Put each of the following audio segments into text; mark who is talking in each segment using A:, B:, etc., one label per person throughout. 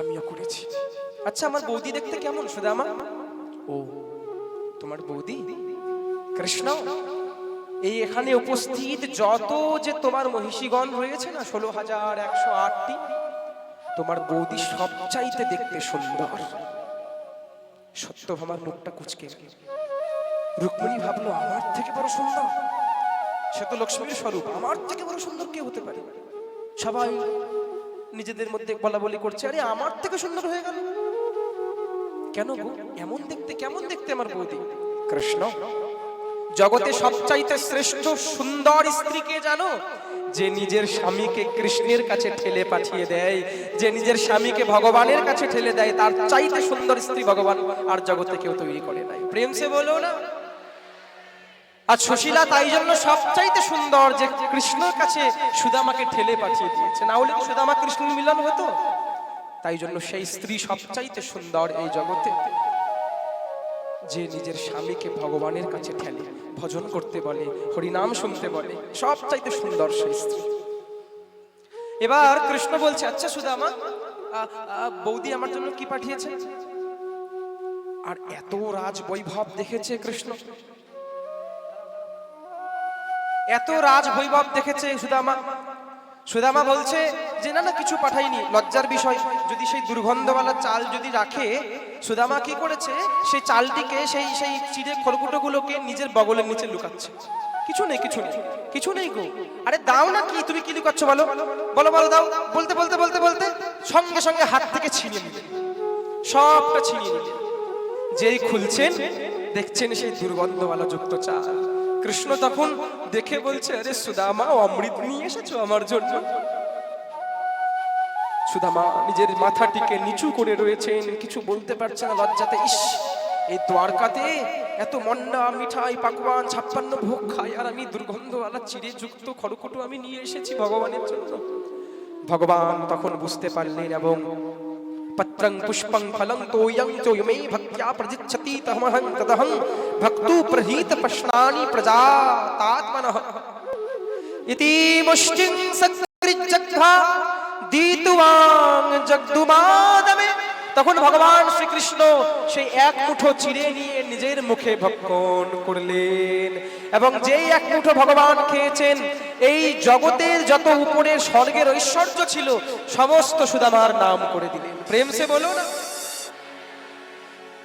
A: আমিও করেছি। আচ্ছা আমার বৌদি দেখতে কেমন সুদামা? ও তোমার বৌদি? কৃষ্ণ? এই এখানে উপস্থিত যত যে তোমার মহিষীগণ রয়েছে না ষোলো হাজার একশো আটটি তোমার বৌদি সবচাইতে দেখতে সুন্দর। সত্যভামার মুখটা কুচকে। রুক্মিণী ভাবলো আমার থেকে বড় সুন্দর? সে তো লক্ষ্মীর স্বরূপ আমার থেকে বড় সুন্দর কে হতে পারে? সবাই নিজেদের মধ্যে বলা বলি করছে আরে আমার থেকে সুন্দর হয়ে গেল। কেন গো? এমন দেখতে কেমন দেখতে আমার বৌদি? কৃষ্ণ জগতে সবচাইতে শ্রেষ্ঠ সুন্দর স্ত্রীকে জানো? যে নিজের স্বামীকে কৃষ্ণের কাছে ঠেলে পাঠিয়ে দেয় যে নিজের স্বামীকে ভগবানের কাছে ঠেলে দেয় তার চাইতে সুন্দর স্ত্রী ভগবান আর জগতে কেউ তৈরি করে নাই। প্রেম সে বলো না। আর সুশীলা তাই জন্য সবচাইতে সুন্দর যে কৃষ্ণের কাছে সুদামাকে ঠেলে পাঠিয়ে দিয়েছে। না হলে সুদামা কৃষ্ণ মিলন হতো? তাই জন্য সেই স্ত্রী সবচাইতে সুন্দর এই জগতে। যে নিজের স্বামীকে ভগবানের কাছে ঠেলে, ভজন করতে বলে, হরিনাম শুনতে বলে, সবচাইতে সুন্দর সেই স্ত্রী। এবার কৃষ্ণ বলছে আচ্ছা সুদামা বৌদি আমার জন্য কি পাঠিয়েছে? আর এত রাজ বৈভব দেখেছে কৃষ্ণ। এত রাজ বৈভব দেখেছে সুদামা। সুদামা বলছে যে, না না, কিছু পাঠাইনি, লজ্জার বিষয়। যদি সেই দুর্গন্ধওয়ালা চাল যদি রাখে, সুদামা কি করেছে? সেই চালটিকে সেই সেই চিড়ে খড়কুটোগুলোকে নিজের বগলের নিচে লুকাচ্ছে। কিছু নেই কিছু নেই কিছু নেই গো। আরে দাও না কি, তুমি কি লুকাচ্ছ বলো? বলো বলো, দাও। বলতে বলতে বলতে বলতে সঙ্গে সঙ্গে হাত থেকে ছিনিয়ে নিলে। সবটা ছিনিয়ে নিলে। যেই খুলছেন, দেখছেন সেই দুর্গন্ধওয়ালা যুক্ত চাল। কৃষ্ণ তখন দেখে বলছে, আরে সুদামা অমৃত নিয়ে এসেছ আমার জন্য? সুদামা নিজের মাথাটিকে নিচু করে রয়েছেন, কিছু বলতে পারছে না লজ্জাতে। ইস, এই দ্বারকাতে এত মন্ডা মিঠাই, পাকবান, ছাপ্পান্ন ভোগ খাই, আর আমি দুর্গন্ধওয়ালা চিড়ে যুক্ত খড়কুটো আমি নিয়ে এসেছি ভগবানের জন্য। ভগবান তখন বুঝতে পারলেন এবং पत्रं पुष्पं फलं तोयं चोयमे भक्त्या प्रजिच्छति तमहं तदहं भक्तु प्रहीत पश्नानि प्रजातात्मनः। इति मुष्टिं सक्रिचक्धा दीतुवां जगदुमादमे। তখন ভগবান শ্রীকৃষ্ণ সেই এক মুঠো চিড়ে নিয়ে নিজের মুখে ভক্ষণ করলেন। এবং যেই এক মুঠো ভগবান খেয়েছেন, এই জগতের যত উপরে স্বর্গের ঐশ্বর্য ছিল, সমস্ত সুদামার নাম করে দিলেন। প্রেম সে বলো না।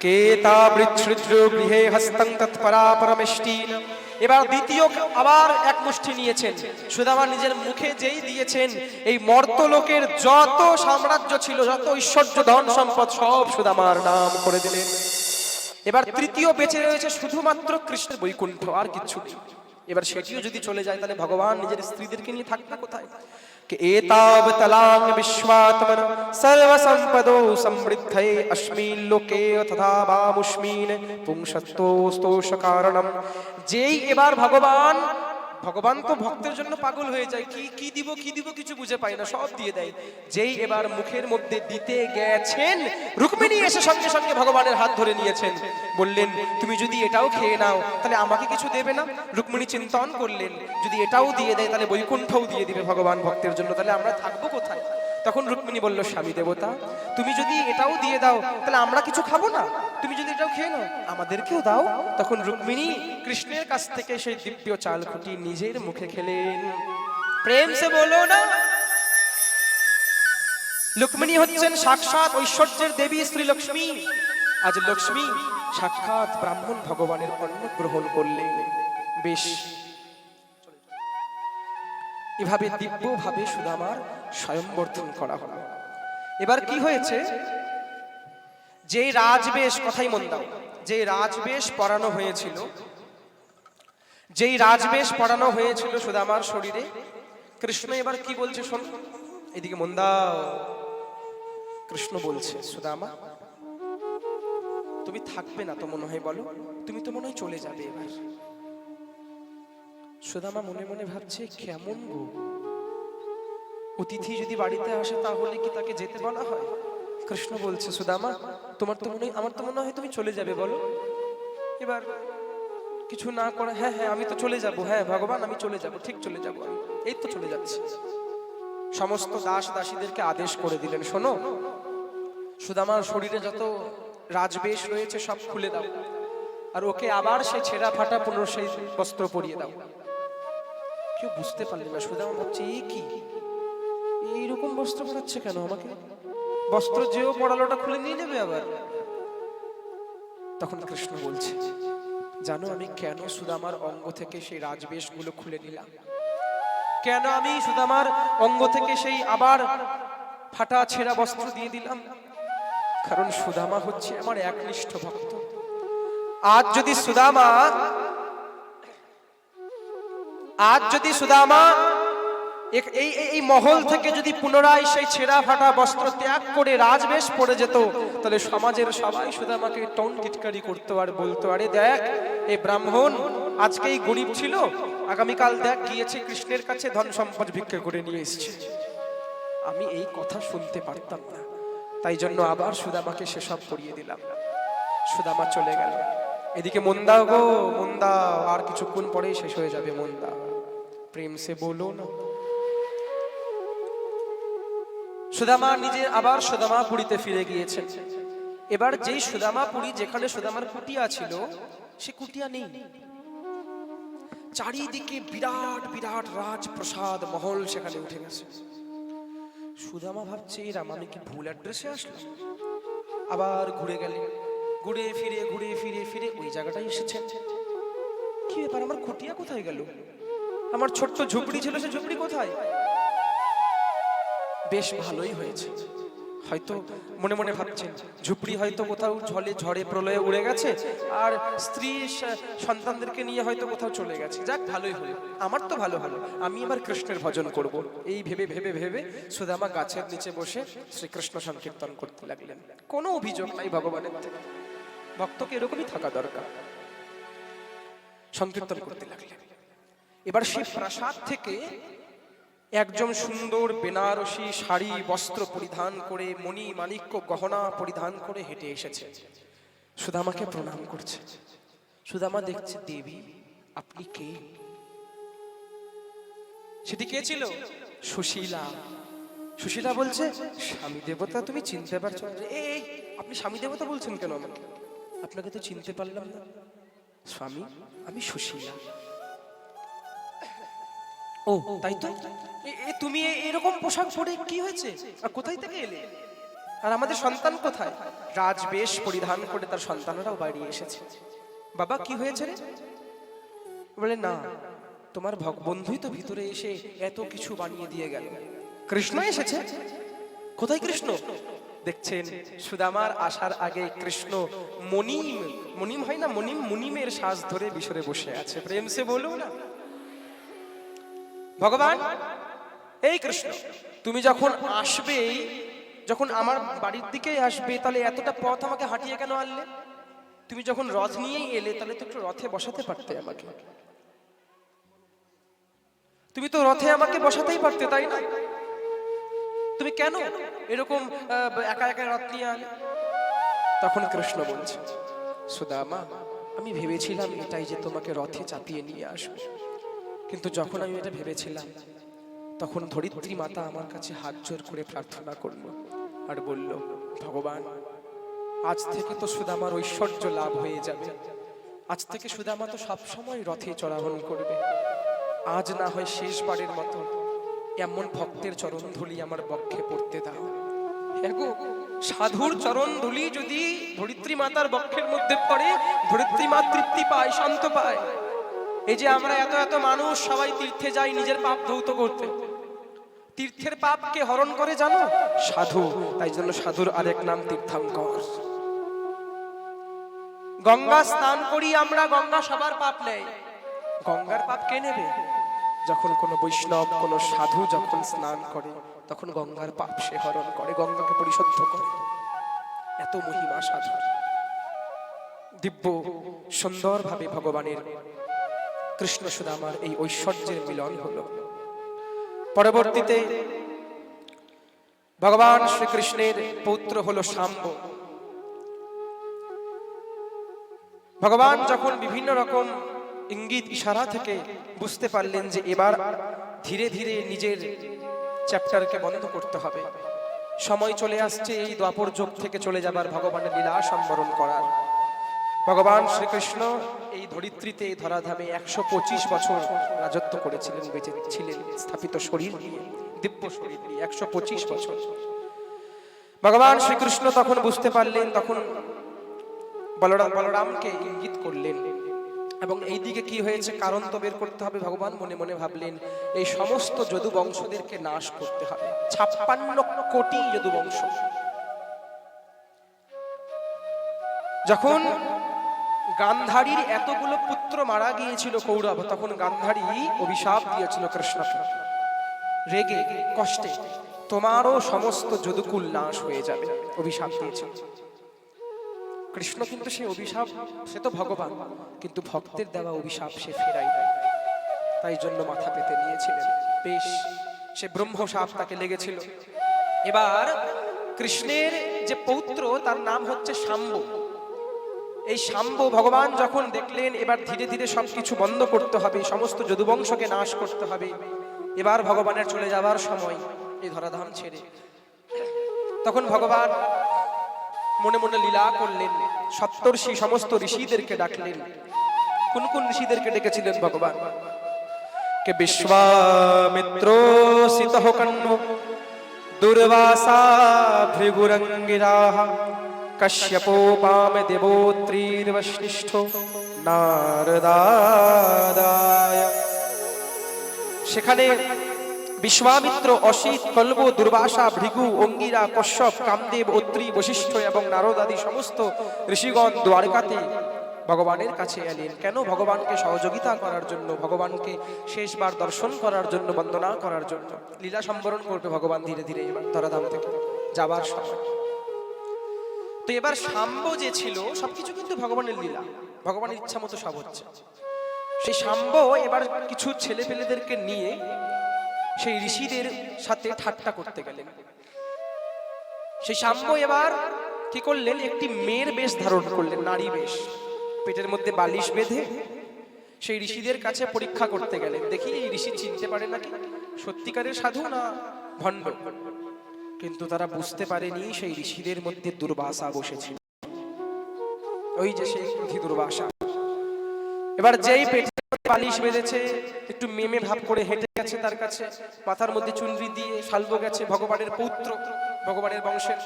A: কেতা বৃচ্ছৃদ্র গৃহে হস্তং তৎপরা পরমেষ্টিন এবার দ্বিতীয় আবার এক মুষ্টি নিয়েছেন। সুদামা নিজের মুখে যেই দিয়েছেন, এই মর্তলোকের যত সাম্রাজ্য ছিল, যত ঐশ্বর্য, ধন সম্পদ, সব সুদামার নাম করে দিলেন। এবার তৃতীয় বেঁচে রয়েছে শুধুমাত্র কৃষ্ণের বৈকুণ্ঠ, আর কিছু এবার সেটিও যদি চলে যায়, তাহলে ভগবান নিজের স্ত্রীদেরকে নিয়ে থাকবে কোথায়? कि एतावतलां विश्वात्मन सर्वसम्पदो समृद्धये अस्मिन् लोके तथा वामुष्मीन् পুংসত্তোস্তোষ কারণম যেই এবার ভগবান ভগবান তো ভক্তের জন্য পাগল হয়ে যায়। কি কি দিব কি দিব কিছু বুঝে পায় না, সব দিয়ে দেয়। যেই এবার মুখের মধ্যে দিতে গেছেন, রুক্মিণী এসে সঙ্গে সঙ্গে ভগবানের হাত ধরে নিয়েছেন। বললেন, তুমি যদি এটাও খেয়ে নাও, তাহলে আমাকে কিছু দেবে না? রুক্মিণী চিন্তন করলেন, যদি এটাও দিয়ে দেয়, তাহলে বৈকুণ্ঠও দিয়ে দিবে ভগবান ভক্তের জন্য, তাহলে আমরা থাকব কোথায়? তখন রুক্মিণী বলল, স্বামী দেবতা, তুমি যদি এটাও দিয়ে দাও, তাহলে আমরা কিছু খাব না। তুমি যদি এটাও খেয়ে নাও, আমাদেরকেও দাও। তখন রুক্মিণী কৃষ্ণের কাছ থেকে সেই দিব্য চাল খুঁটি নিজের মুখে খেলেন। প্রেম সে বলো না। লক্ষ্মণী হচ্ছেন সাক্ষাৎ ঐশ্বর্যের দেবী শ্রী লক্ষ্মী। আজ লক্ষ্মী সাক্ষাৎ ব্রাহ্মণ ভগবানের অন্ন গ্রহণ করলেন। বেশ এভাবে দিব্যভাবে সুদামার স্বয়ংবর্ধন করা হলো। এবার কি হয়েছে? যেই রাজবেশ কথাই মন দাও। যে রাজবেশ পরানো হয়েছিল যেই রাজবেশ পরানো হয়েছিল সুদামার শরীরে কৃষ্ণ এবার কি বলছে শোন? এদিকে মন দাও। কৃষ্ণ বলছে সুদামা তুমি থাকবে না তো মনে হয় বলো? তুমি তো মনে হয় চলে যাবে এবার। সুদামা মনে মনে ভাবছে, কেমন গো? অতিথি যদি বাড়িতে আসে তাহলে কি তাকে যেতে বলা হয়? কৃষ্ণ বলছে সুদামা তোমার তো মনে, আমার তো মনে হয় তুমি চলে যাবে, বলো। এবার কিছু না করে হ্যাঁ হ্যাঁ আমি তো চলে যাব হ্যাঁ ভগবান, আমি চলে যাব, ঠিক চলে যাব এই তো চলে যাচ্ছি। সমস্ত দাস দাসীদেরকে আদেশ করে দিলেন, শোনো সুদামার শরীরে যত রাজবেশ রয়েছে সব খুলে দাও। আর ওকে আবার সে ছেঁড়া ফাটা পুনর সেই বস্ত্র পরিয়ে দাও। কেউ বুঝতে পারলি না। সুদামা ভাবছে, এ কি? এইরকম বস্ত্র পরাচ্ছে কেন আমাকে? বস্ত্র যেও পড়ালোটা খুলে নিয়ে নেবে আবার। তখন কৃষ্ণ বলছে, জানো আমি কেন সুদামার অঙ্গ থেকে সেই রাজবেশগুলো খুলে নিলাম? কেন আমি সুদামার অঙ্গ থেকে সেই আবার ফাটা ছেঁড়া বস্ত্র দিয়ে দিলাম? কারণ সুদামা হচ্ছে আমার একনিষ্ঠ ভক্ত। আজ যদি সুদামা আজ যদি সুদামা এই এই- এই মহল থেকে যদি পুনরায় সেই ছেঁড়া ফাটা বস্ত্র ত্যাগ করে রাজবেশ পড়ে যেত, তাহলে সমাজের সবাই সুদামাকে টন টিটকারি করতো আর বলতো, আরে দেখ এই ব্রাহ্মণ আজকেই গরিব ছিল, আগামীকাল দেখ গিয়েছে কৃষ্ণের কাছে ধন সম্পদ ভিক্ষা করে নিয়ে এসেছে। আমি এই কথা শুনতে পারতাম না, তাই জন্য আবার সুদামাকে সেসব পড়িয়ে দিলাম। সুদামা চলে গেল। এদিকে মন্দাও গো মন্দাও আর কিছুক্ষণ পরেই শেষ হয়ে যাবে মন্দা প্রেম সে বলো না। সুদামা নিজে আবার সুদামা পুরীতে ফিরে গিয়েছেন। এবার যেই সুদামা পুরী যেখানে সুদামার কুটিয়া ছিল, সে কুটিয়া নেই। চারিদিকে বিরাট বিরাট রাজপ্রসাদ মহল সেখানে উঠে গেছে। সুদামা ভাবছে রাম আমি কি ভুল অ্যাড্রেসে আসলাম আবার ঘুরে গেলেন। ঘুরে ফিরে ঘুরে ফিরে ফিরে ওই জায়গাটাই এসেছেন। কি ব্যাপার, আমার খুঁটিয়া কোথায় গেল? আমার ছোট্ট ঝুপড়ি ছিল, সে ঝুপড়ি কোথায়? বেশ ভালোই হয়েছে। হয়তো মনে মনে ভাবছেন, ঝুপড়ি হয়তো কোথাও ঝলে ঝড়ে, প্রলয়ে উড়ে গেছে, আর স্ত্রী সন্তানদেরকে নিয়ে হয়তো কোথাও চলে গেছে। যাক, ভালোই হলো। আমার তো ভালো হলো। আমি এবার কৃষ্ণের ভজন করব। এই ভেবে ভেবে ভেবে সুদামা গাছের নিচে বসে শ্রীকৃষ্ণ সংকীর্তন করতে লাগলেন। কোনো অভিযোগ নাই ভগবানের থেকে। ভক্তকে এরকমই থাকা দরকার। সংকীর্তন করতে লাগলেন। এবার সেই প্রাসাদ থেকে একজন সুন্দর বেনারসি শাড়ি বস্ত্র পরিধান করে মণি মাণিক্য গহনা পরিধান করে হেঁটে এসেছে। সুদামাকে প্রণাম করছে। সুদামা দেখছে দেবী আপনি কে? সেটি কে ছিল? সুশীলা। সুশীলা বলছে স্বামী দেবতা তুমি চিনতে পারছ এই, আপনি স্বামী দেবতা বলছেন কেন আমাকে? আপনাকে তো চিনতে পারলাম না। স্বামী আমি সুশীলা। ও, তাই তো? তুমি এরকম পোশাক পরে কি হয়েছে? আর কোথায় থেকে এলে? আর আমাদের সন্তান কোথায়? রাজবেশ পরিধান করে তার সন্তানরাও বাড়ি এসেছে। বাবা, কি হয়েছে রে? বলে, না, তোমার বন্ধুই তো ভিতরে এসে এত কিছু বানিয়ে দিয়ে গেল। কৃষ্ণ এসেছে? কোথায় কৃষ্ণ? দেখছেন, সুদামার আসার আগে কৃষ্ণ মনিম মনিম হয় না, মনিম, মুনিমের শ্বাস ধরে বিসরে বসে আছে। প্রেম সে বলো না। ভগবান, এই কৃষ্ণ, তুমি যখন আসবে যখন আমার বাড়ির দিকেই আসবে, তাহলে এতটা পথ আমাকে হাঁটিয়ে কেন আনলে? তুমি যখন রথ নিয়েই এলে, তাহলে তো একটু রথে বসাতে পারতে আমাকে। তুমি তো রথে আমাকে বসাতেই পারতে, তাই না? তুমি কেন এরকম একা একা রথ নিয়ে আলে? তখন কৃষ্ণ বলছে, সুদামা, আমি ভেবেছিলাম এটাই যে তোমাকে রথে চাপিয়ে নিয়ে আসবে। কিন্তু যখন আমি এটা ভেবেছিলাম, তখন ধরিত্রী মাতা আমার কাছে হাত জোর করে প্রার্থনা করল আর বলল, ভগবান, আজ থেকে তো সুদামার ঐশ্বর্য লাভ হয়ে যাবে। আজ থেকে শুধু সুদামা তো সবসময় রথে চড়াহন করবে। আজ না হয় শেষবারের মতো এমন ভক্তের চরণ ধুলি আমার বক্ষে পড়তে দাও। এগো সাধুর চরণ ধুলি যদি ধরিত্রী মাতার বক্ষের মধ্যে পড়ে, ধরিত্রী মা তৃপ্তি পায়, শান্ত পায়। এই যে আমরা এত এত মানুষ সবাই তীর্থে যাই নিজের পাপ ধৌত করতে। তীর্থের পাপকে হরণ করে জানো? সাধু, তাই জন্য সাধুর আরেক নাম তীর্থাঙ্কর। গঙ্গা স্নান করি আমরা, গঙ্গা সবার পাপ নেয় গঙ্গার পাপ কে নেবে? যখন কোনো বৈষ্ণব, কোনো সাধু যখন স্নান করে, তখন গঙ্গার পাপ সে হরণ করে, গঙ্গাকে পরিশুদ্ধ করে। এত মহিমা সাধু দিব্য, সুন্দরভাবে ভগবানের কৃষ্ণ সুদামার এই ঐশ্বর্যের মিলন হলো। পরবর্তীতে ভগবান শ্রীকৃষ্ণের পৌত্র হলো শাম্ব ভগবান যখন বিভিন্ন রকম ইঙ্গিত, ইশারা থেকে বুঝতে পারলেন যে এবার ধীরে ধীরে নিজের চ্যাপ্টারকে বন্ধ করতে হবে। সময় চলে আসছে, এই দ্বাপর যুগ থেকে চলে যাবার ভগবানের লীলা সম্বরণ করার। ভগবান শ্রীকৃষ্ণ এই ধরিত্রীতে এই ধরাধামে একশো পঁচিশ বছর রাজত্ব করেছিলেন বেঁচে ছিলেন স্থাপিত শরীর নিয়ে দিব্য শরীর নিয়ে একশো পঁচিশ বছর। ভগবান শ্রীকৃষ্ণ তখন বুঝতে পারলেন তখন বলরাম বলরামকে ইঙ্গিত করলেন। এবং এই দিকে কি হয়েছে কারণ তো বের করতে হবে ভগবান মনে মনে ভাবলেন এই সমস্ত যদু বংশদেরকে নাশ করতে হবে। ছাপ্পান্ন কোটি যদু বংশ যখন গান্ধারীর এতগুলো পুত্র মারা গিয়েছিল কৌরব, তখন গান্ধারী অভিশাপ দিয়েছিল কৃষ্ণকে। রেগে, কষ্টে, তোমারও সমস্ত যদুকুল নাশ হয়ে যাবে, অভিশাপ দিয়েছিল। কৃষ্ণ কিন্তু সে অভিশাপ, সে তো ভগবান, কিন্তু ভক্তের দেওয়া অভিশাপ সে ফেরাই তাই জন্য মাথা পেতে নিয়েছিলেন। বেশ, সে ব্রহ্মসাপ তাকে লেগেছিল। এবার কৃষ্ণের যে পৌত্র, তার নাম হচ্ছে শাম্ব। এই শাম্ব ভগবান যখন দেখলেন, এবার ধীরে ধীরে সবকিছু বন্ধ করতে হবে, সমস্ত যদুবংশকে নাশ করতে হবে। এবার ভগবানের চলে যাবার সময় এই ধরাধাম ছেড়ে। তখন ভগবান মনে মনে লীলা করলেন, সপ্তর্ষি সমস্ত ঋষিদেরকে ডাকলেন। কোন কোন ঋষিদেরকে ডেকেছিলেন ভগবান? কে বিশ্বামিত্র সিত কণ্য দুর্বাসা ভৃগুরঙ্গিরাহ। কশ্যপোপাম দেবোত্রীর্বশিষ্ঠ নারদাদায়। সেখানে বিশ্বামিত্র অসিত কল্ব দুর্বাসা, ভৃগু, অঙ্গিরা, কশ্যপ, কামদেব, অত্রি, বশিষ্ঠ এবং নারদ আদি সমস্ত ঋষিগণ দ্বারকাতে ভগবানের কাছে এলেন। কেন ভগবানকে সহযোগিতা করার জন্য, ভগবানকে শেষবার দর্শন করার জন্য, বন্দনা করার জন্য? লীলা সম্বরণ করবে ভগবান ধীরে ধীরে এবার ধরাধাম থেকে যাবার সময়। তো এবার সাম্ব যে ছিল, সবকিছু কিন্তু ভগবানের লীলা। ভগবানের ইচ্ছা মতো সব হচ্ছে। সেই সাম্ব এবার কিছু ছেলে পেলেদেরকে নিয়ে সেই ঋষিদের সাথে ঠাট্টা করতে গেলেন। সেই সাম্য এবার কি করলেন? একটি মেয়ের বেশ ধারণ করলেন, নারী বেশ। পেটের মধ্যে বালিশ বেঁধে সেই ঋষিদের কাছে পরীক্ষা করতে গেলেন। দেখি, এই ঋষি চিনতে পারে নাকি? সত্যিকারের সাধু না ভণ্ড? কিন্তু তারা বুঝতে পারেনি সেই ঋষিদের মধ্যে দুর্বাসা বসেছিল। ওই যে সেই পুঁথি দুর্বাসা। এবার যেই পেটে বালিশ বেঁধেছে, একটু মেমে ভাব করে হেঁটে গেছে তার কাছে। মাথার মধ্যে চুনরি দিয়ে শালব গেছে ভগবানের পৌত্র, ভগবানের বংশের।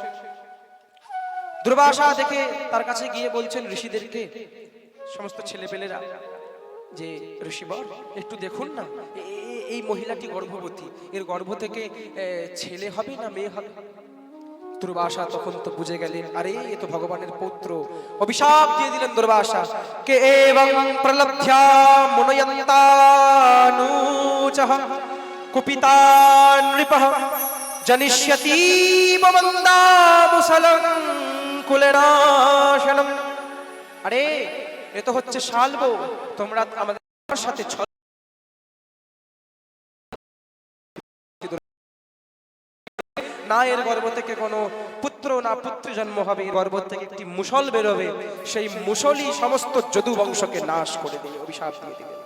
A: দুর্বাসা দেখে তার কাছে গিয়ে বলছেন, ঋষিদেরকে, সমস্ত ছেলে ছেলেপেলেরা যে ঋষিবর, একটু দেখুন না এই মহিলাটি গর্ভবতী, এর গর্ভ থেকে ছেলে হবে না মেয়ে হবে? দুর্বাসা তখন তো বুঝে গেলেন, আরে, এ তো ভগবানের পুত্র। অভিশাপ দিয়ে দিলেন দুর্বাসা, কে এবং প্রলব্ধ্যা মুনয়ন্তানুচহ কুপিতান নৃপঃ জনিষ্যতি বন্দামুসলং কুলেনাশনম আরে এ তো হচ্ছে শালব তোমরা আমাদের সাথে না এর থেকে কোনো পুত্র, না পুত্র জন্ম হবে, এর থেকে একটি মুসল বেরোবে। সেই মুসলই সমস্ত যদু বংশকে নাশ করে অভিশাপ দিয়ে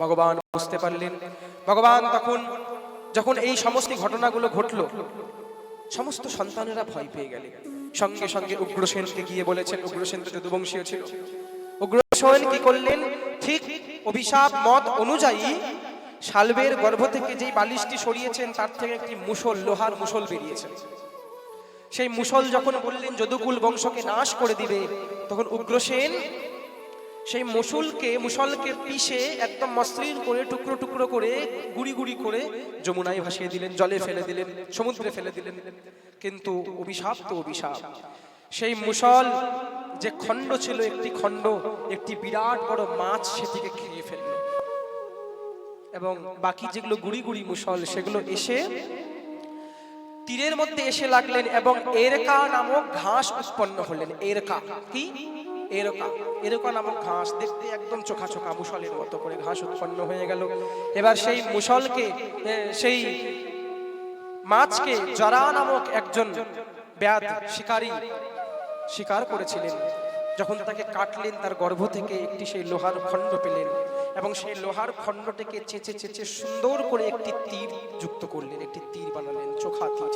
A: ভগবান বুঝতে পারলেন। ভগবান তখন, যখন এই সমস্ত ঘটনাগুলো ঘটলো, সমস্ত সন্তানেরা ভয় পেয়ে গেলেন। সঙ্গে সঙ্গে উগ্রসেনকে গিয়ে বলেছেন, উগ্রসেন তো যদুবংশীয় ছিল। উগ্রসেন কি করলেন? ঠিক অভিশাপ মত অনুযায়ী শালবের গর্ভ থেকে যেই বালিশটি সরিয়েছেন, তার থেকে একটি মুসল লোহার মুসল বেরিয়েছে। সেই মুসল যখন বললেন, যদুকুল বংশকে নাশ করে দিবে তখন উগ্রসেন সেই মুসুলকে মুসলকে পিষে একদম মসৃণ করে, টুকরো টুকরো করে, গুড়ি গুড়ি করে যমুনায় ভাসিয়ে দিলেন, জলে ফেলে দিলেন, সমুদ্রে ফেলে দিলেন। কিন্তু অভিশাপ তো অভিশাপ। সেই মুসল যে খণ্ড ছিল, একটি খণ্ড, একটি বিরাট বড় মাছ সেটিকে খেয়ে ফেলল। এবং বাকি যেগুলো গুড়ি গুড়ি মুসল সেগুলো এসে তীরের মধ্যে এসে লাগলেন এবং এরকা নামক ঘাস উৎপন্ন হলেন। এরকা কি? এরকা। এরকা নামক ঘাস দেখতে একদম চোখা চোখা মুসলের মতো করে ঘাস উৎপন্ন হয়ে গেল। এবার সেই মুসলকে সেই মাছকে জরা নামক একজন ব্যাধ, শিকারী শিকার করেছিলেন। যখন তাকে কাটলেন, তার গর্ভ থেকে একটি সেই লোহার খণ্ড পেলেন এবং সেই লোহার খণ্ডটিকে চেঁচে চেঁচে সুন্দর করে একটি তীর যুক্ত করলেন, একটি তীর বানালেন, চোখা তীর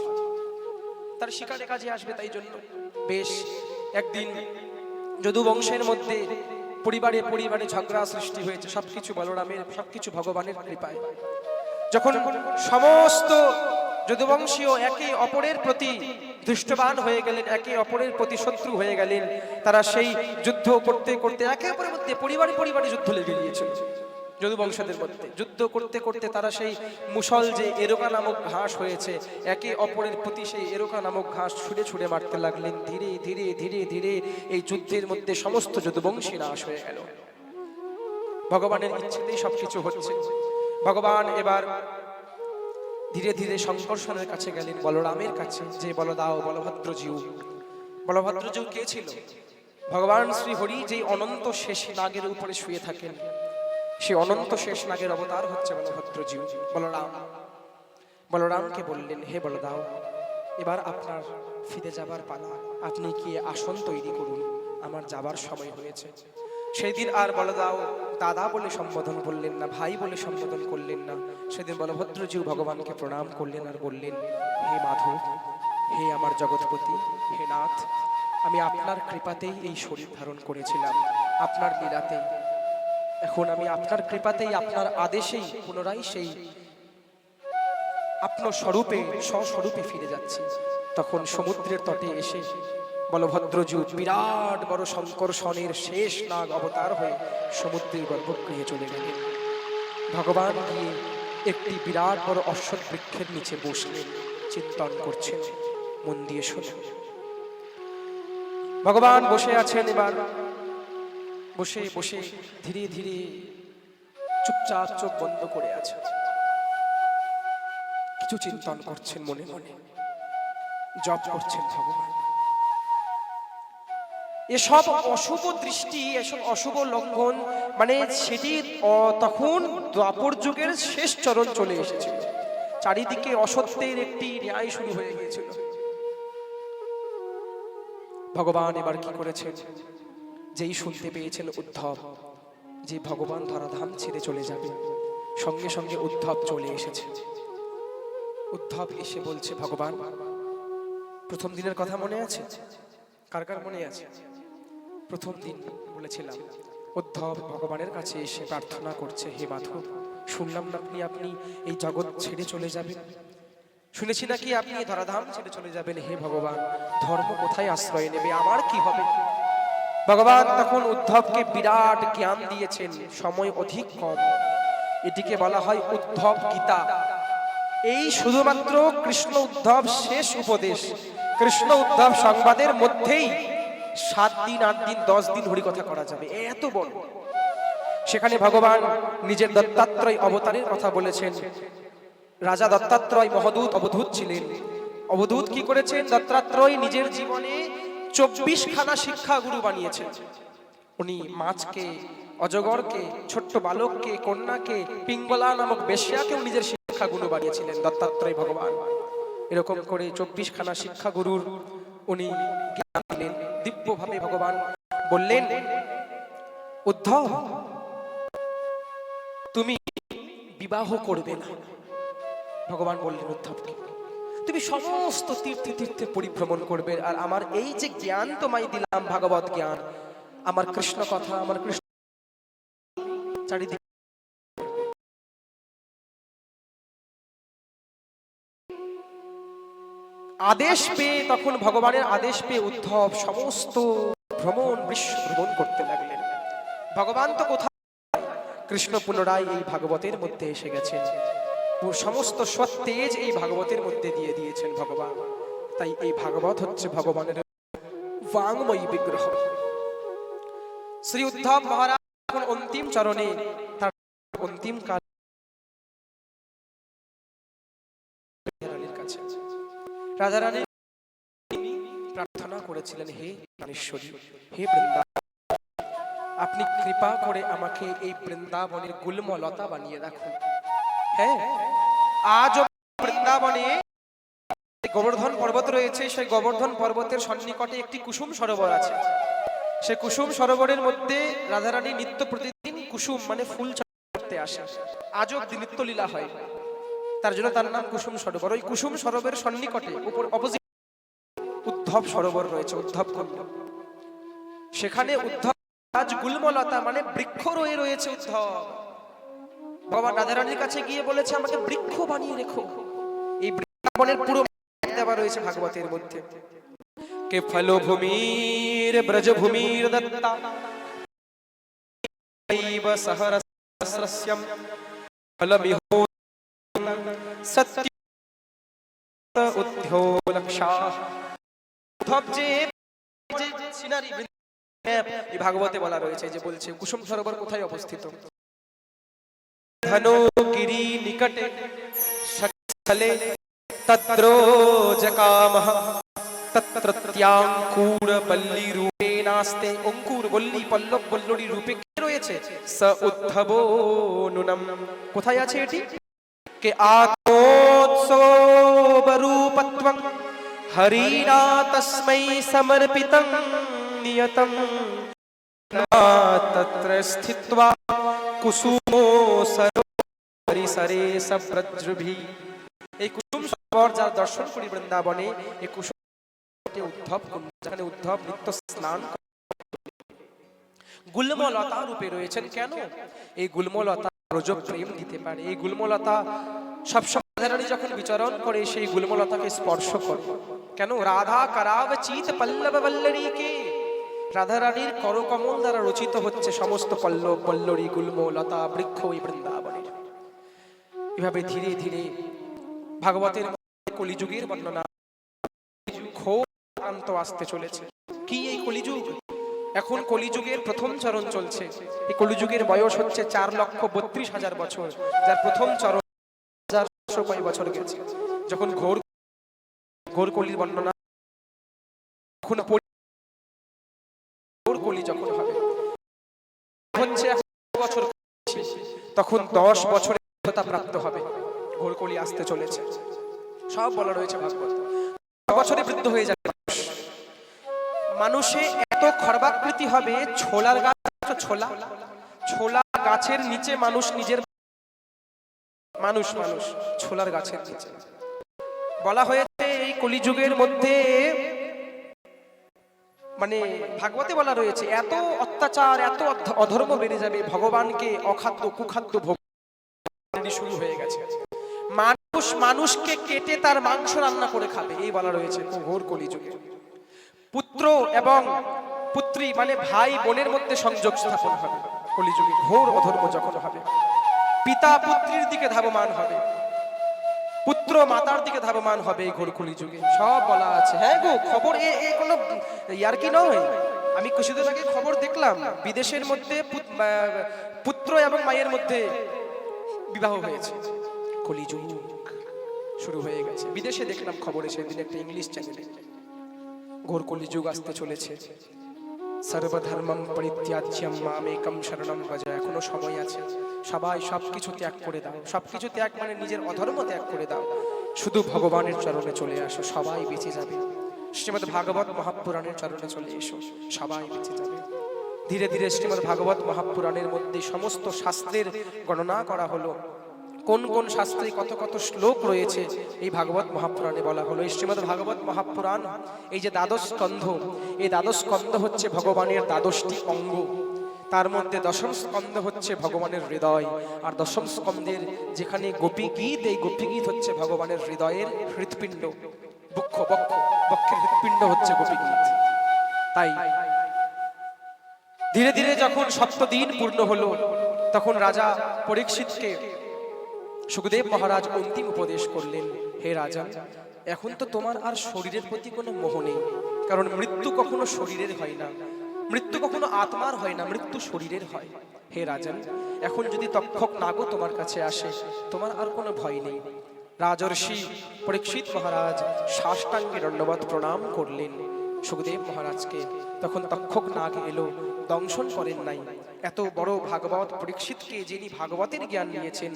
A: তার শিকারে কাজে আসবে তাই জন্য। বেশ, একদিন যদু বংশের মধ্যে পরিবারে পরিবারে ঝগড়া সৃষ্টি হয়েছে, সবকিছু বলরামের, সবকিছু ভগবানের কৃপায়। যখন সমস্ত যদুবংশীয় একে অপরের প্রতি দৃষ্টবান হয়ে গেলেন, একে অপরের প্রতি শত্রু হয়ে গেলেন। তারা সেই যুদ্ধ করতে করতে, একে অপরের মধ্যে পরিবারে পরিবারে যুদ্ধ লেগে গিয়েছিল। যদুবংশদের মধ্যে যুদ্ধ করতে করতে তারা সেই মুসল যে এরোকা নামক ঘাস হয়েছে, একে অপরের প্রতি সেই এরোকা নামক ঘাস ছুঁড়ে ছুঁড়ে মারতে লাগলেন। ধীরে ধীরে ধীরে ধীরে এই যুদ্ধের মধ্যে সমস্ত যদুবংশী নাশ হয়ে গেল। ভগবানের ইচ্ছেতেই সবকিছু হচ্ছে। ভগবান এবার ধীরে ধীরে শঙ্কর্ষণের কাছে গেলেন। বলরামের কাছে যে, বল বলদাও বলভদ্রজিউ বলভদ্রজিউ কে ছিল? ভগবান শ্রী হরি যে অনন্ত শেষ নাগের উপরে শুয়ে থাকেন, সে অনন্ত শেষ নাগের অবতার হচ্ছে বলভদ্রজিউ বলরাম। বলরামকে বললেন, হে বলদাও এবার আপনার ফিরে যাবার পালা। আপনি কি আসন তৈরি করুন? আমার যাবার সময় হয়েছে। সেই আর আর বলদাও দাদা বলে সম্বোধন করলেন না, ভাই বলে সম্বোধন করলেন না। সেদিন বলভদ্রজিউ ভগবানকে প্রণাম করলেন আর বললেন, হে মাধব, হে আমার জগৎপতি, হে নাথ, আমি আপনার কৃপাতেই এই শরীর ধারণ করেছিলাম, আপনার লীলাতেই। এখন আমি আপনার কৃপাতেই, আপনার আদেশেই, পুনরায় সেই আপনার স্বরূপে স্বস্বরূপে ফিরে যাচ্ছি। তখন সমুদ্রের তটে এসে বলভদ্রজু বিরাট বড় শঙ্কর্ষণের শেষ নাগ অবতার হয়ে সমুদ্রের গর্ভগৃহে চলে গেলেন। ভগবান গিয়ে একটি বিরাট বড় অশ্বৎ বৃক্ষের নিচে বসলেন, চিন্তন করছেন, মন দিয়ে শুনুন। ভগবান বসে আছেন এবার। বসে বসে ধীরে ধীরে চুপচাপ চোখ বন্ধ করে আছেন। কিছু চিন্তন করছেন মনে মনে। জপ করছেন ভগবান। এসব অশুভ দৃষ্টি, এসব অশুভ লঙ্ঘন মানে সেটি তখন দ্বাপর যুগের শেষ চরণ চলে এসেছে চারিদিকে অসত্যের একটি ন্যায় শুরু হয়ে গিয়েছিল। ভগবান এবার কি করেছেন? যেই শুনতে পেয়েছেন উদ্ধব, যে ভগবান ধরাধাম ছেড়ে চলে যাবে, সঙ্গে সঙ্গে উদ্ধব চলে এসেছে। উদ্ধব এসে বলছে, ভগবান, প্রথম দিনের কথা মনে আছে? কার কার মনে আছে? প্রথম দিন বলেছিলাম, উদ্ধব ভগবানের কাছে এসে প্রার্থনা করছে, হে মাধব শুনলাম না আপনি আপনি এই জগৎ ছেড়ে চলে যাবেন। শুনেছি নাকি আপনি ধরাধাম ছেড়ে চলে যাবেন, হে ভগবান? ধর্ম কোথায় আশ্রয় নেবে? আমার কি হবে? ভগবান তখন উদ্ধবকে বিরাট জ্ঞান দিয়েছেন, সময় অধিক কম। এটিকে বলা হয় উদ্ধব গীতা। এই শুধুমাত্র কৃষ্ণ উদ্ধব শেষ উপদেশ। কৃষ্ণ উদ্ধব সংবাদের মধ্যেই সাত দিন, আট দিন, দশ দিন হরিকথা করা যাবে। এত বড়। সেখানে ভগবান নিজের দত্তাত্রয় অবতারের কথা বলেছেন। রাজা দত্তাত্রয় মহদূত অবধূত ছিলেন। অবধূত কি করেছেন? দত্তাত্রয় নিজের জীবনে চব্বিশ খানা শিক্ষা গুরু বানিয়েছেন। উনি মাছকে, অজগরকে, ছোট্ট বালককে, কন্যাকে, পিঙ্গলা নামক বেশ্যাকেও নিজের শিক্ষা গুরু বানিয়েছিলেন দত্তাত্রয় ভগবান। এরকম করে চব্বিশ খানা শিক্ষা গুরুর উনি জ্ঞান দিব্যভাবে ভগবান বললেন, উদ্ধব, তুমি বিবাহ করবে না। ভগবান বললেন, উদ্ধবকে, তুমি সমস্ত তীর্থে তীর্থে পরিভ্রমণ করবে আর আমার এই যে জ্ঞান তোমায় দিলাম, ভাগবত জ্ঞান, আমার কৃষ্ণ কথা, আমার কৃষ্ণ চারিদিকে আদেশ পেয়ে তখন ভগবানের আদেশ পেয়ে উদ্ধব সমস্ত ভ্রমণ বিশ্ব ভ্রমণ করতে লাগলেন। ভগবান তো কোথায়? কৃষ্ণ পুনরায় এই ভাগবতের মধ্যে এসে গেছেন। সমস্ত সত্তেজ এই ভাগবতের মধ্যে দিয়ে দিয়েছেন ভগবান। তাই এই ভাগবত হচ্ছে ভগবানের বাংময়ী বিগ্রহ। শ্রী উদ্ধব মহারাজ অন্তিম চরণে তার অন্তিম কাল প্রার্থনা করেছিলেন, হে হে আপনি কৃপা করে আমাকে এই বৃন্দাবনের গুল্ম লতা বানিয়ে রাখুন। হ্যাঁ আজ বৃন্দাবনে গোবর্ধন পর্বত রয়েছে, সেই গোবর্ধন পর্বতের সন্নিকটে একটি কুসুম সরোবর আছে। সে কুসুম সরোবরের মধ্যে রাধারানী নিত্য প্রতিদিন কুসুম মানে ফুল চাষ করতে আসে আজও নিত্য লীলা হয়। তার জন্য তার নাম কুসুম সরোবর। ওই কুসুম সরোবর সন্নিকটে, উপর অপোজিট উদ্ধব সরোবর রয়েছে, উদ্ধব কুণ্ড সেখানে উদ্ধব আজ গুলমলতা মানে বৃক্ষ রয়ে রয়েছে উদ্ধব। বাবা রাধারানীর কাছে গিয়ে বলেছে, আমাকে বৃক্ষ বানিয়ে রেখো। এই বৃক্ষের পুরো দেওয়া রয়েছে ভাগবতের মধ্যে। কে ফল ভূমির ব্রজ ভূমির দত্তা সহরস্রস্যম ফলমিহো সত্য ভাগবতে বলা রয়েছে যে বলছে কুসুম সরোবর কোথায় অবস্থিত তত্রত্যাং বল্লি রূপে নাস্তে অঙ্কুর বল্লি পল্লব রূপে কে রয়েছে? স উদ্ধব নুনম কোথায় আছে এটি? কে আত্মোৎসবরূপত্বং হরিণা তস্मै সমর্পিতং নিয়তম তত্র স্থিত্বা কুসুমো সরো পরিসরে সব্রজ্রভি এই কুসুম সরোবর যার দর্শন করি বৃন্দাবনে, এই কুসুম উদ্ধব যেখানে উদ্ধব নিত্য স্নান। গুল্মলতা রূপে রয়েছেন কেন? এই গুল্মলতা রোজ প্রেম দিতে পারে। এই গুল্মলতা সবসময় রাধারানী যখন বিচরণ করে, সেই গুল্মলতাকে স্পর্শ করে। কেন? রাধা করাব চিত পল্লব বল্লরীকে। রাধারানীর করকমল দ্বারা রচিত হচ্ছে সমস্ত পল্লব পল্লরী গুল্ম লতা বৃক্ষ এই বৃন্দাবনের। এভাবে ধীরে ধীরে ভাগবতের কলিযুগের বর্ণনা আন্ত আসতে চলেছে। কি এই কলিযুগ? এখন কলিযুগের প্রথম চরণ চলছে। এই কলিযুগের বয়স হচ্ছে চার লক্ষ বত্রিশ হাজার বছর, যার প্রথম চরণ হাজার ছশো কয় বছর গেছে। যখন ঘোর ঘোর কলির বর্ণনা ঘোর কলি যখন হবে হচ্ছে বছর তখন দশ বছরের প্রাপ্ত হবে। ঘোর কলি আসতে চলেছে। সব বলা রয়েছে বছরে বৃদ্ধ হয়ে যাবে। মানুষ। এত খর্বাকৃতি হবে, ছোলার গাছ ছোলা। ছোলা গাছের নিচে মানুষ নিজের মানুষ মানুষ, ছোলার গাছের নিচে। বলা হয়েছে এই কলিযুগের মধ্যে মানে ভাগবতে বলা রয়েছে, এত অত্যাচার, এত অধ- অধর্ম বেড়ে যাবে, ভগবানকে অখাদ্য, কুখাদ্য ভোগ শুরু হয়ে গেছে। মানুষ, মানুষকে কেটে তার মাংস রান্না করে খাবে, এই বলা রয়েছে ঘোর কলিযুগে। পুত্র এবং পুত্রী মানে ভাই বোনের মধ্যে সংযোগ স্থাপন হবে। কলিযুগে ঘোর অধর্ম যখন হবে, পিতা পুত্রীর দিকে ধাবমান হবে, পুত্র মাতার দিকে ধাবমান হবে এই ঘোর কলিযুগে। সব বলা আছে। হ্যাঁ গো, খবর এ এ কোনো ইয়ার কি নয়? আমি কিছুদিন আগে খবর দেখলাম, বিদেশের মধ্যে পুত- পুত্র এবং মায়ের মধ্যে বিবাহ হয়েছে। কলিযুগ শুরু হয়ে গেছে। বিদেশে দেখলাম খবরে সেদিন একটা ইংলিশ চ্যানেলে ঘোর যুগ আসতে চলেছে। সর্বধর্মম পরিত্যাজ্যম মামেকম শরণম ভজ, এখনও সময় আছে। সবাই সবকিছু ত্যাগ করে দাও। সবকিছু ত্যাগ মানে নিজের অধর্ম ত্যাগ করে দাও। শুধু ভগবানের চরণে চলে আসো, সবাই বেঁচে যাবে। শ্রীমদ ভাগবত মহাপুরাণের চরণে চলে এসো, সবাই বেঁচে যাবে। ধীরে ধীরে শ্রীমদ ভাগবত মহাপুরাণের মধ্যে সমস্ত শাস্ত্রের গণনা করা হলো। কোন কোন শাস্ত্রে কত কত শ্লোক রয়েছে, এই ভাগবত মহাপুরাণে বলা হলো। এই শ্রীমদ ভাগবত মহাপুরাণ, এই যে দ্বাদশ স্কন্ধ, এই দ্বাদশ স্কন্ধ হচ্ছে ভগবানের দ্বাদশটি অঙ্গ। তার মধ্যে দশম স্কন্ধ হচ্ছে ভগবানের হৃদয়, আর দশম স্কন্ধের যেখানে গোপী গীত এই গোপী গীত হচ্ছে ভগবানের হৃদয়ের হৃৎপিণ্ড। বক্ষ বক্ষ, বক্ষের হৃৎপিণ্ড হচ্ছে গোপী গীত তাই ধীরে ধীরে যখন সপ্তদিন পূর্ণ হলো, তখন রাজা পরীক্ষিতকে সুখদেব মহারাজ অন্তিম উপদেশ করলেন, হে রাজা, এখন তো তোমার আর শরীরের প্রতি কোনো মোহ নেই, কারণ মৃত্যু কখনো শরীরের হয় না, মৃত্যু কখনো আত্মার হয় না, মৃত্যু শরীরের হয়। হে রাজন এখন যদি তক্ষক নাগও তোমার কাছে আসে, তোমার আর কোনো ভয় নেই। রাজর্ষি পরীক্ষিত মহারাজ সাষ্টাঙ্গে দণ্ডবত প্রণাম করলেন। সুখদেব মহারাজকে। তখন তক্ষক নাগ এলো, দংশন করেন নাই। এত বড় ভাগবত পরীক্ষিতকে যিনি ভাগবতের জ্ঞান নিয়েছেন,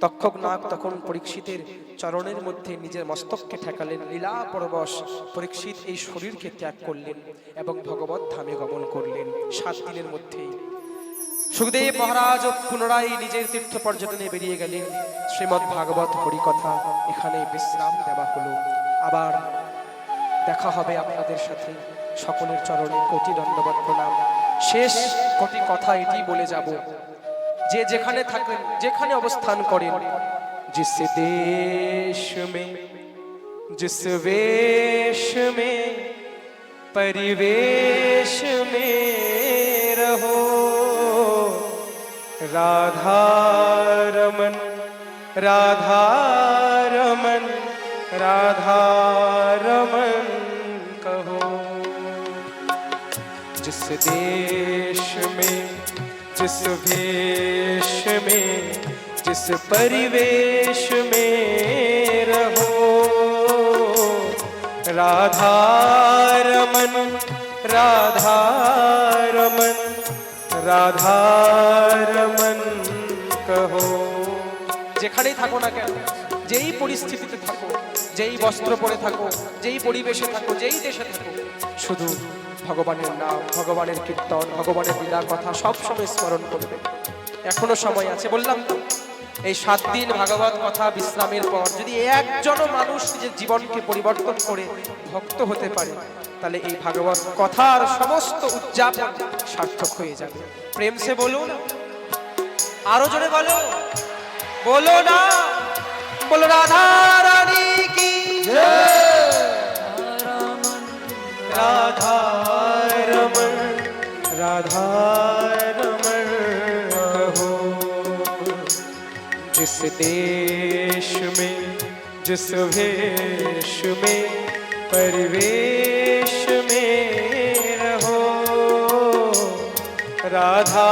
A: তক্ষক নাগ তখন পরীক্ষিতের চরণের মধ্যে নিজের মস্তককে ঠেকালেন, লীলা পরবশ পরীক্ষিত এই শরীরকে ত্যাগ করলেন এবং ভগবত ধামে গমন করলেন। সাত দিনের মধ্যেই সুখদেব মহারাজ পুনরায় নিজের তীর্থ পর্যটনে বেরিয়ে গেলেন। শ্রীমৎ ভাগবত হরিকথা এখানে বিশ্রাম দেওয়া হলো। আবার দেখা হবে আপনাদের সাথে সকলের চরণে কোটি দণ্ডবাদ প্রণাম শেষ কোটি কথা এটি বলে যাব যে যেখানে থাকেন যেখানে অবস্থান করেন जिस देश में जिस वेश में परिवेश में रहो राधा रमन राधा रमन राधा जिस देश में जिस भेष में जिस परिवेश में रहो राधा रमन राधा रमन রাধা রমন কহো যেখানেই থাকো না কেন যেই পরিস্থিতিতে থাকো যেই বস্ত্র পরে থাকো যেই পরিবেশে থাকো যেই দেশে থাকো শুধু ভগবানের নাম, ভগবানের কীর্তন, ভগবানের লীলা কথা সব সময় স্মরণ করবে। এখনও সময় আছে, বললাম তো? এই সাত দিন ভাগবত কথা বিশ্রামের পর যদি একজনও মানুষ নিজের জীবনকে পরিবর্তন করে ভক্ত হতে পারে, তাহলে এই ভাগবত কথার সমস্ত উদযাপন সার্থক হয়ে যাবে। প্রেম সে বলুন, আরও জোরে বলো। বলো না, বলো রাধা राधार हो जिस देश में जिस वेश में परिवेश में रहो। राधा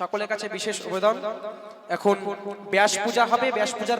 A: সকলের কাছে বিশেষ আবেদন এখন ব্যাস পূজা হবে। ব্যাস পূজার